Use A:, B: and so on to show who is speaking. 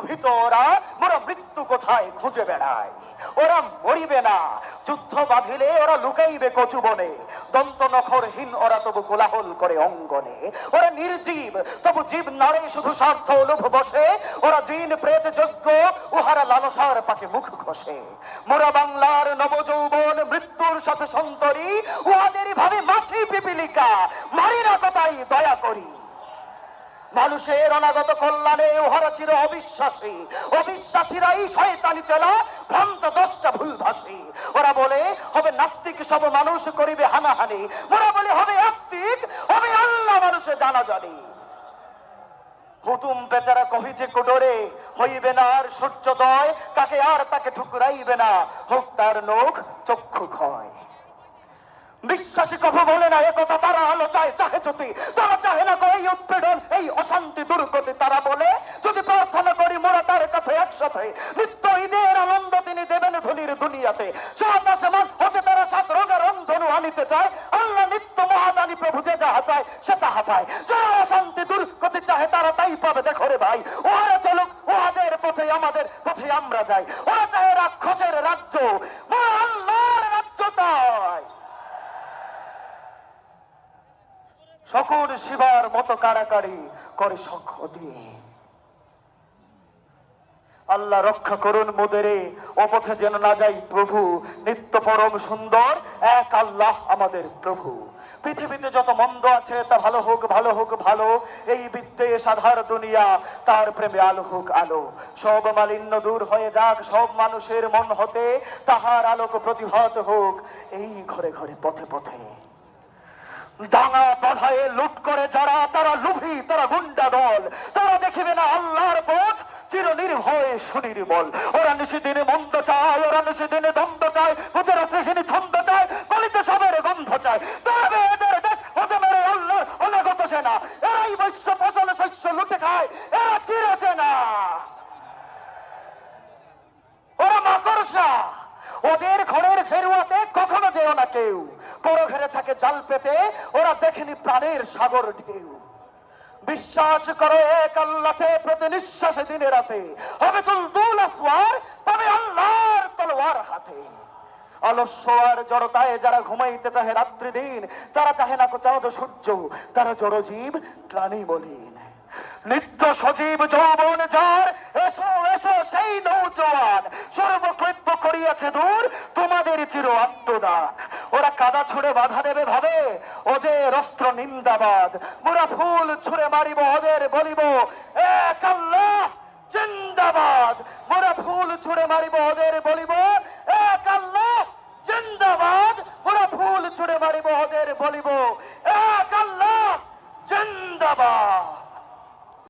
A: ভীত ওরা মোরা মৃত্যু কোথায় খুঁজে বেড়ায়? ওরা মরিবে না। যুদ্ধ বাঁধিলে ওরা লুকাইবে কচু বনে দন্ত নখরহীন ওরা তবু কোলাহল করে অঙ্গনে। ওরা নির্জীব, তবু জীব নারে শুধু স্বার্থ লোভ বসে। ওরা জিন প্রেত যোগ্য উহারা লালসার পাকে মুখ ঘষে। মোরা বাংলার নবযৌবন, মৃত্যুর সাথে সন্তরী। উহাদেরই ভাবে মাছি পিপিলিকা। মারি না তাই দয়া করি। মানুষের অনাগত কল্যাণে উহারা চির অবিশ্বাসী। অবিশ্বাসীরাই শয়তানি চেলা ভ্রান্ত দশটা ভুলভাসী। ওরা বলে, হবে নাস্তিক সব মানুষ করিবে হানাহানি। ওরা বলে, হবে আস্তিক, হবে আল্লাহ মানুষে জানা জানি হুতুম বেচারা কহিছে কুডরে হইবে না আর সূর্যোদয়, তাকে আর তাকে ঠুকরাইবে না। হোক তার নখ চক্ষু ক্ষয়। বিশ্বাসী কভু বলে না একথা তারা আলো চায়, চাহে যদি তারা চাহে না এই উৎপীড়ন, এই অশান্তি, দুর্গতি, তারা বলে, যদি প্রার্থনা করি, মোরা তার কাছে একসাথে। নিত্য ঈদের আনন্দ তিনি দেবেন ধনির দুনিয়াতে। হতে তারা সাত রন্ধনু আনিতে চায়। আল্লাহ নিত্য মহাদানী প্রভু যে যাহা চায়, সে তাহা পায়। যারা অশান্তি, দুর্গতি চাহে তারা তাই পাবে, দেখো রে ভাই। ওরা চলুক, ওহাদের পথে আমাদের পথে আমরা যাই। ওরা চাহে রাক্ষসের রাজ্য মোরা আল্লাহর রাজ্য চায় সকল শিবার মতো কারাকারি করে শখ দিয়ে। আল্লাহ রক্ষা করুন মোদেরে অপথে যেন না যাই প্রভু। নিত্য পরম সুন্দর, এক আল্লাহ আমাদের প্রভু। পৃথিবীতে যত মন্দ আছে, তা ভালো হোক ভালো হোক, ভালো। এই বিদ্যে সাধার দুনিয়া, তার প্রেমে আলো হোক আলো। সব মালিন্য দূর হয়ে যাক, সব মানুষের মন হতে তাহার আলোক প্রতিভাত হোক। এই ঘরে ঘরে, পথে পথে। ডাঙা বাধায়ে লুট করে যারা, তারা লুভি, তারা গুন্ডা দল। তারা দেখিবে না আল্লাহর পথ চির নির্ভয়ে সুনির্মল। ওরা নিশিদিনে মন্দ চায়, ওরা নিশিদিনে দ্বন্দ্ব চায় ওদের সেখানে ছন্দ চায় কলিতে সবের গন্ধ চায়। তবে এদের দেশ হতে মেরে আল্লাহর অনাগত সেনা। এরাই বৈশ্য ফসল শস্য লুটে খায়, এরা চির সেনা। ওরা মাকড়সা। ওদের ঘরের ফেরুয়াতে কখনো যেও না কেউ। পর ঘরে থাকে জাল পেতে, ওরা দেখেনি প্রাণের সাগর ঢেউ। বিশ্বাস করো এক আল্লাহতে প্রতি নিঃশ্বাসে দিনে রাতে হবে তুল দুল আসওয়ার পাবে আল্লাহর তলোয়ার হাতে। অলস্য জড়তায় যারা ঘুমাইতে চাহে রাত্রি দিন, তারা চাহে না চাঁদ সূর্য, তারা জড়জীব প্রাণী বলিন নিত্য সজীব যৌবন যার, এসো এসো সেই নৌজওয়ান সর্বকৃত্য করিয়াছে দূর, তোমাদের চির আত্মদান ওরা কাদা ছুড়ে বাধা দেবে ভাবে। ওদের অস্ত্র নিন্দাবাদ। মোরা ফুল ছুড়ে মারিব, ওদের বলিব এক আল্লাহ জিন্দাবাদ। মোরা ফুল ছুড়ে মারিব, ওদের বলিব